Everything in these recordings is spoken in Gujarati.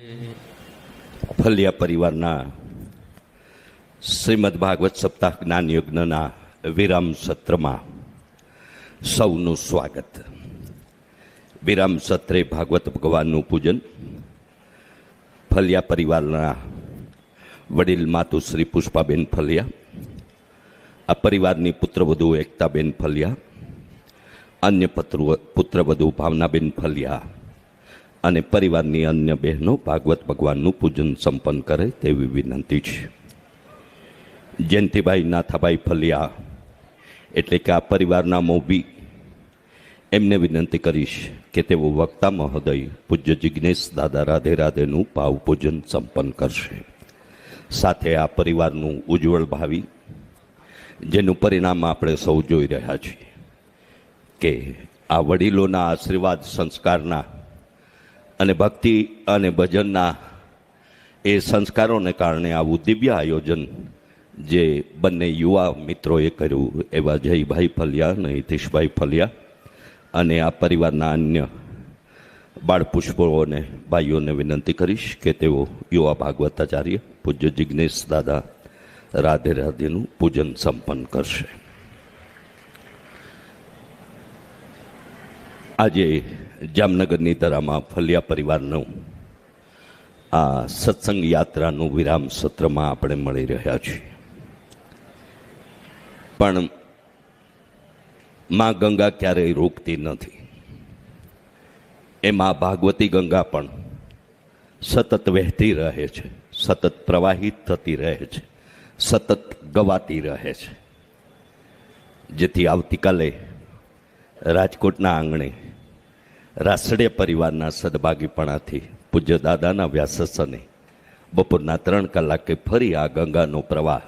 ફલિયા પરિવારના શ્રીમદ ભાગવત સપ્તાહ જ્ઞાન યજ્ઞના વિરામ સત્રમાં સૌનું સ્વાગત. વિરામ સત્રે ભાગવત ભગવાનનું પૂજન, ફલિયા પરિવારના વડીલ માતુશ્રી પુષ્પાબેન ફલિયા, આ પરિવારની પુત્રવધુ એકતાબેન ફલિયા, અન્ય પત્ર પુત્રવધુ ભાવનાબેન ફલિયા અને પરિવારની અન્ય બહેનો ભાગવત ભગવાનનું પૂજન સંપન્ન કરે તેવી વિનંતી છે. જયંતિભાઈ નાથાભાઈ ફલિયા એટલે કે આ પરિવારના મોભી, એમને વિનંતી કરીશ કે તેઓ વક્તા મહોદય પૂજ્ય જિજ્ઞેશ દાદા રાધે રાધેનું ભાવ પૂજન સંપન્ન કરશે. સાથે આ પરિવારનું ઉજ્જવળ ભાવિ, જેનું પરિણામ આપણે સૌ જોઈ રહ્યા છીએ કે આ વડીલોના આશીર્વાદ સંસ્કારના અને ભક્તિ અને ભજનના એ સંસ્કારોને કારણે આવું દિવ્ય આયોજન જે બંને યુવા મિત્રોએ કર્યું, એવા જયભાઈ ફલિયા અને હિતેશભાઈ ફલિયા અને આ પરિવારના અન્ય બાળપુષ્પોને ભાઈઓને વિનંતી કરીશ કે તેઓ યુવા ભાગવતાચાર્ય પૂજ્ય જિજ્ઞેશ દાદા રાધે રાધેનું પૂજન સંપન્ન કરશે. આજે જામનગરની તરામાં ફલિયા પરિવારનું આ સત્સંગ યાત્રાનું વિરામ સત્રમાં આપણે મળી રહ્યા છીએ. પણ માં ગંગા ક્યારેય રોકતી નથી. એમાં ભાગવતી ગંગા પણ સતત વહેતી રહે છે, સતત પ્રવાહિત થતી રહે છે, સતત ગવાતી રહે છે. જેથી આવતીકાલે રાજકોટના આંગણે રાસડીય પરિવારના સદભાગીપણાથી પૂજ્ય દાદાના વ્યાસસને બપોરના ત્રણ કલાકે ફરી આ ગંગાનો પ્રવાહ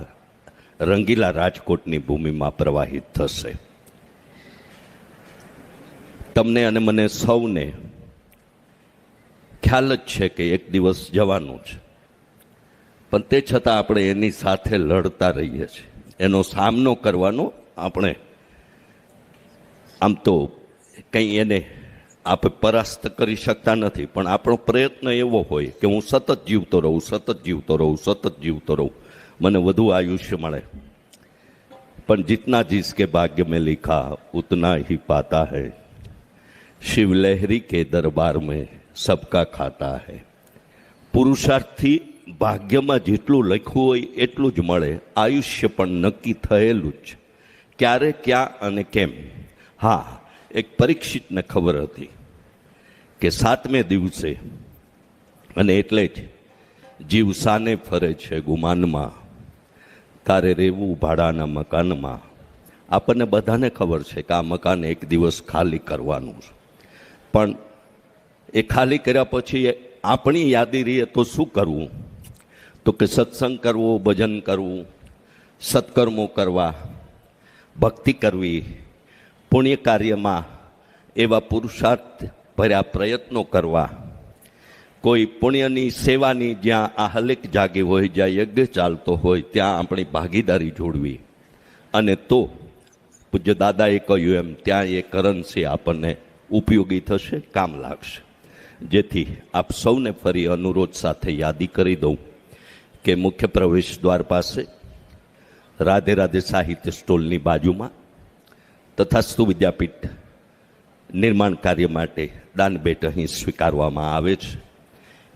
રંગીલા રાજકોટની ભૂમિમાં પ્રવાહિત થશે. તમને અને મને સૌને ખ્યાલ જ છે કે એક દિવસ જવાનું છે. પણ તે છતાં આપણે એની સાથે લડતા રહીએ છીએ. એનો સામનો કરવાનો આપણે આમ તો કંઈ એને આપ પરાસ્ત કરી શકતા નથી. પણ આપણો પ્રયત્ન એવો હોય કે હું સતત જીવતો રહું, સતત જીવતો રહું, સતત જીવતો રહું. મને વધુ આયુષ્ય મળે. પણ જીતના જીસ કે ભાગ્ય મેં લિખા, ઉતના હી પાતા હૈ. શિવલહેરી કે દરબાર મેં સબકા ખાતા હૈ. પુરુષાર્થથી ભાગ્યમાં જેટલું લખ્યું હોય એટલું જ મળે. આયુષ્ય પણ નક્કી થયેલું જ. ક્યારે, ક્યાં અને કેમ? હા એક પરીક્ષિતને ખબર હતી કે સાતમે દિવસે, અને એટલે જ જીવ સાને ફરે છે ગુમાનમાં, તારે રહેવું ભાડાના મકાનમાં. આપણને બધાને ખબર છે કે આ મકાન એક દિવસ ખાલી કરવાનું છે. પણ એ ખાલી કર્યા પછી આપણી યાદી રહીએ તો શું કરવું? તો કે સત્સંગ કરવો, ભજન કરવું, સત્કર્મો કરવા, ભક્તિ કરવી પુણ્ય કાર્યમાં એવા પુરુષાર્થ ભર્યા પ્રયત્નો કરવા. કોઈ પુણ્યની સેવાની જ્યાં આ જાગી હોય, જ્યાં યજ્ઞ ચાલતો હોય, ત્યાં આપણી ભાગીદારી જોડવી. અને તો પૂજ્ય દાદાએ કહ્યું એમ, ત્યાં એ કરન્સી આપણને ઉપયોગી થશે, કામ લાગશે. જેથી આપ સૌને ફરી અનુરોધ સાથે યાદી કરી દઉં કે મુખ્ય પ્રવેશ દ્વાર પાસે રાધે રાધે સાહિત્ય સ્ટોલની બાજુમાં તથાસ્તુ વિદ્યાપીઠ નિર્માણ કાર્ય માટે દાન ભેટ અહીં સ્વીકારવામાં આવે છે.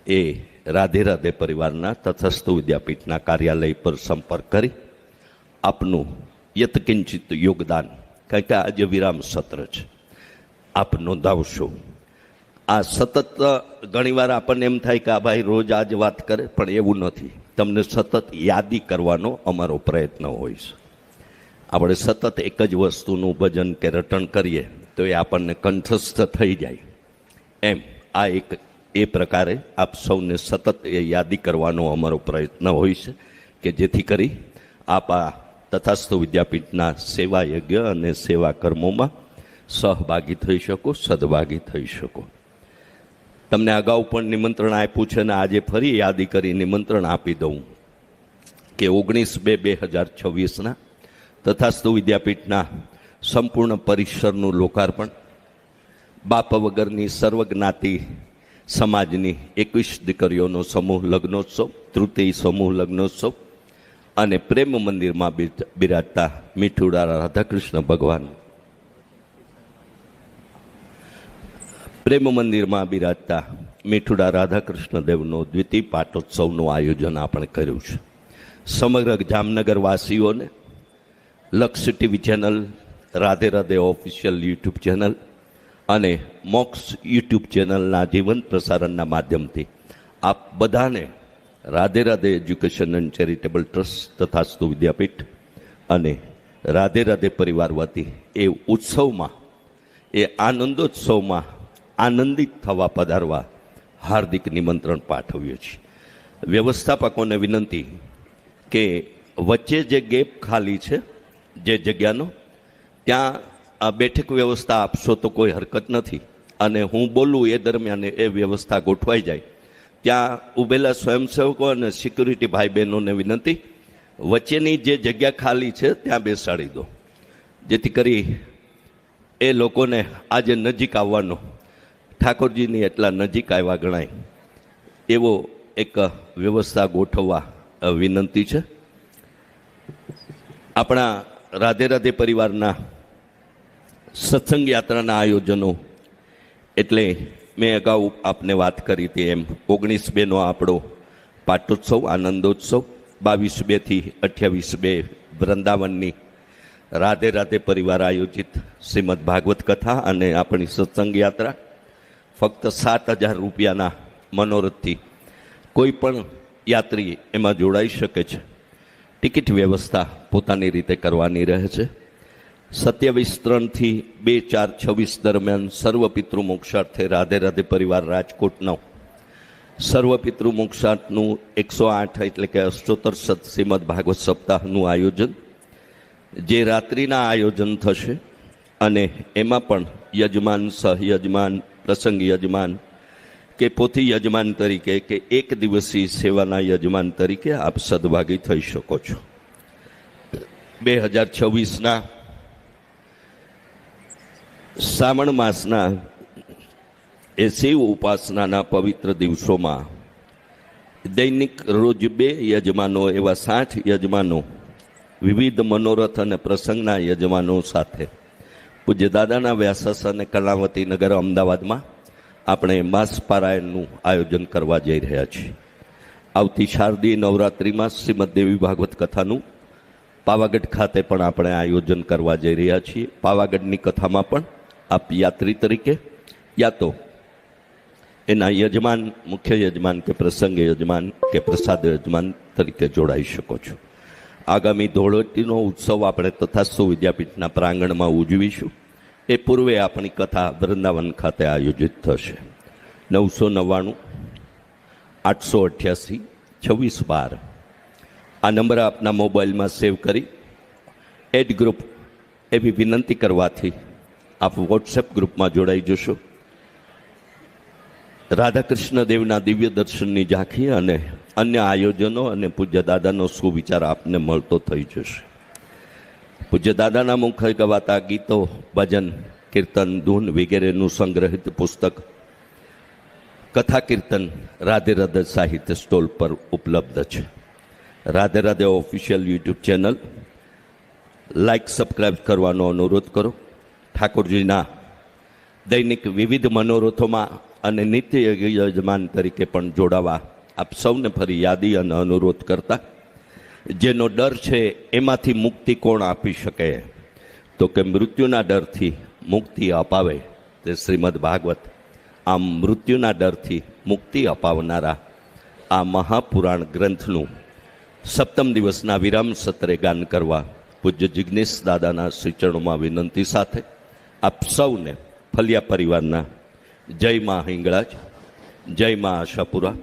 એ રાધે રાધે પરિવારના તથસ્તુ વિદ્યાપીઠના કાર્યાલય પર સંપર્ક કરી આપનું યતકિંચિત યોગદાન, કારણ કે આજે વિરામ સત્ર છે. આપ નોંધાવશો. આ સતત ઘણીવાર આપણને એમ થાય કે આ ભાઈ રોજ આજ વાત કરે, પણ એવું નથી. તમને સતત યાદી કરવાનો અમારો પ્રયત્ન હોય છે. આપણે સતત એક જ વસ્તુનું ભજન કે રટણ કરીએ, તો એ આપણને કંઠસ્થ થઈ જાય. એમ આ એક એ પ્રકારે આપ સૌને સતત એ યાદી કરવાનો અમારો પ્રયત્ન હોય છે કે જેથી કરી આપ આ તથાસ્થ વિદ્યાપીઠના સેવા યજ્ઞ અને સેવા કર્મોમાં સહભાગી થઈ શકો, સદભાગી થઈ શકો. તમને અગાઉ પણ નિમંત્રણ આપ્યું છે અને આજે ફરી યાદી કરી નિમંત્રણ આપી દઉં કે ઓગણીસ બે બે હજાર છવ્વીસના તથાસ્તુ વિદ્યાપીઠના સંપૂર્ણ પરિસરનું લોકાર્પણ, બાપ વગરની સર્વજ્ઞાતિ સમાજની એકવીસ દીકરીઓનો સમૂહ લગ્નોત્સવ, તૃતીય સમૂહ લગ્નોત્સવ અને પ્રેમ મંદિરમાં બિર- બિરાજતા મીઠુડા રાધાકૃષ્ણ ભગવાન. પ્રેમ મંદિરમાં બિરાજતા મીઠુડા રાધાકૃષ્ણ દેવનો દ્વિતીય પાટોત્સવનું આયોજન આપણે કર્યું છે. સમગ્ર જામનગર વાસીઓને લક્ષ TV channel Radhe Radhe official YouTube channel અને મોક્સ યુટ્યુબ ચેનલના જીવંત પ્રસારણના માધ્યમથી આપ બધાને Radhe Radhe education and charitable trust તથા સ્તુ વિદ્યાપીઠ અને રાધે રાધે પરિવાર વતી એ ઉત્સવમાં, એ આનંદોત્સવમાં આનંદિત થવા પધારવા હાર્દિક નિમંત્રણ પાઠવ્યું છે. વ્યવસ્થાપકોને વિનંતી કે વચ્ચે જે ગેપ ખાલી છે જે જગ્યાનો, ત્યાં આ બેઠક વ્યવસ્થા આપશો તો કોઈ હરકત નથી. અને હું બોલું એ દરમિયાન એ વ્યવસ્થા ગોઠવાઈ જાય. ત્યાં ઉભેલા સ્વયંસેવકો અને સિક્યુરિટી ભાઈ બહેનોને વિનંતી, વચ્ચેની જે જગ્યા ખાલી છે ત્યાં બેસાડી દો. જેથી કરી એ લોકોને આજે નજીક આવવાનો, ઠાકોરજીની એટલા નજીક આવ્યા ગણાય, એવો એક વ્યવસ્થા ગોઠવવા વિનંતી છે. આપણા રાધે રાધે પરિવારના સત્સંગ યાત્રાના આયોજનો. એટલે મેં અગાઉ આપને વાત કરી હતી એમ. ઓગણીસ બેનો આપણો પાટોત્સવ, આનંદોત્સવ, બાવીસ બેથી અઠ્યાવીસ બે વૃંદાવનની રાધે રાધે પરિવાર આયોજિત શ્રીમદ ભાગવત કથા અને આપણી સત્સંગ યાત્રા. ફક્ત સાત હજાર રૂપિયાના મનોરથથી કોઈ પણ યાત્રી એમાં જોડાઈ શકે છે. ટિકિટ વ્યવસ્થા પોતાની રીતે કરવાની રહે છે. સત્યાવીસ ત્રણથી બે ચાર છવ્વીસ દરમિયાન સર્વ પિતૃ મોક્ષાર્થે રાધે રાધે પરિવાર રાજકોટનો. સર્વ પિતૃ મોક્ષાર્થનું એકસો આઠ એટલે કે અષ્ટોત્તર સત શ્રીમદ ભાગવત સપ્તાહનું આયોજન. જે રાત્રિના આયોજન થશે અને એમાં પણ યજમાન, સહયજમાન, પ્રસંગ યજમાન કે પોથી યજમાન તરીકે કે એક દિવસીય સેવાના યજમાન તરીકે આપ સદભાગી થઈ શકો છો. બે હજાર છવ્વીસના શ્રાવણ માસના એ શિવ ઉપાસનાના પવિત્ર દિવસોમાં દૈનિક રોજ બે યજમાનો એવા સાઠ યજમાનો, વિવિધ મનોરથ અને પ્રસંગના યજમાનો સાથે. પૂજ્ય દાદાના વ્યાસસ અને કલાવતી નગર અમદાવાદમાં આપણે માસ પારાયણનું આયોજન કરવા જઈ રહ્યા છીએ. આવતી શારદીય નવરાત્રિમાં શ્રીમદ દેવી ભાગવત કથાનું પાવાગઢ ખાતે પણ આપણે આયોજન કરવા જઈ રહ્યા છીએ. પાવાગઢની કથામાં પણ આપ યાત્રી તરીકે યા તો એના યજમાન, મુખ્ય યજમાન કે પ્રસંગ યજમાન કે પ્રસાદ યજમાન તરીકે જોડાઈ શકો છો. આગામી ધોળટીનો ઉત્સવ આપણે તથાસ્તુ વિદ્યાપીઠના પ્રાંગણમાં ઉજવીશું. એ પૂર્વે આપણી કથા વૃંદાવન ખાતે આયોજિત થશે. નવસો નવ્વાણું, આઠસો અઠ્યાસી, છવ્વીસ બાર. આ નંબર આપના મોબાઈલમાં સેવ કરી એડ ગ્રુપ એવી વિનંતી કરવાથી આપ વોટ્સએપ ગ્રુપમાં જોડાઈ જશો. રાધાકૃષ્ણ દેવના દિવ્ય દર્શનની ઝાંખી અને અન્ય આયોજનો અને પૂજ્ય દાદાનો સુવિચાર આપને મળતો થઈ જશે. પૂજ્ય દાદાના મુખે ગવાતા ગીતો, ભજન, કીર્તન, ધૂન વગેરેનું સંગ્રહિત પુસ્તક, કથા કીર્તન, રાધે રાધે સાહિત્ય સ્ટોલ પર ઉપલબ્ધ છે. Radhe Radhe official YouTube channel like subscribe કરવાનો અનુરોધ કરો. ઠાકોરજીના દૈનિક વિવિધ મનોરથોમાં અને નિત્ય યજમાન તરીકે પણ જોડાવા આપ સૌને ફરી યાદી અને અનુરોધ કરતા. જેનો ડર છે એમાંથી મુક્તિ કોણ આપી શકે? તો કે મૃત્યુના ડરથી મુક્તિ અપાવે તે શ્રીમદ ભાગવત. આમ મૃત્યુના ડરથી મુક્તિ અપાવનારા આ મહાપુરાણ ગ્રંથનું સપ્તમ દિવસના વિરામ સત્રે ગાન કરવા પૂજ્ય જિજ્ઞેશ દાદાના શ્રીચરણોમાં વિનંતી સાથે આપ સૌને ફલિયા પરિવારના જય મા હિંગળાજ, જય મા આશાપુરા,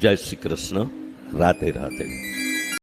જય શ્રી કૃષ્ણ, રાધે રાધે.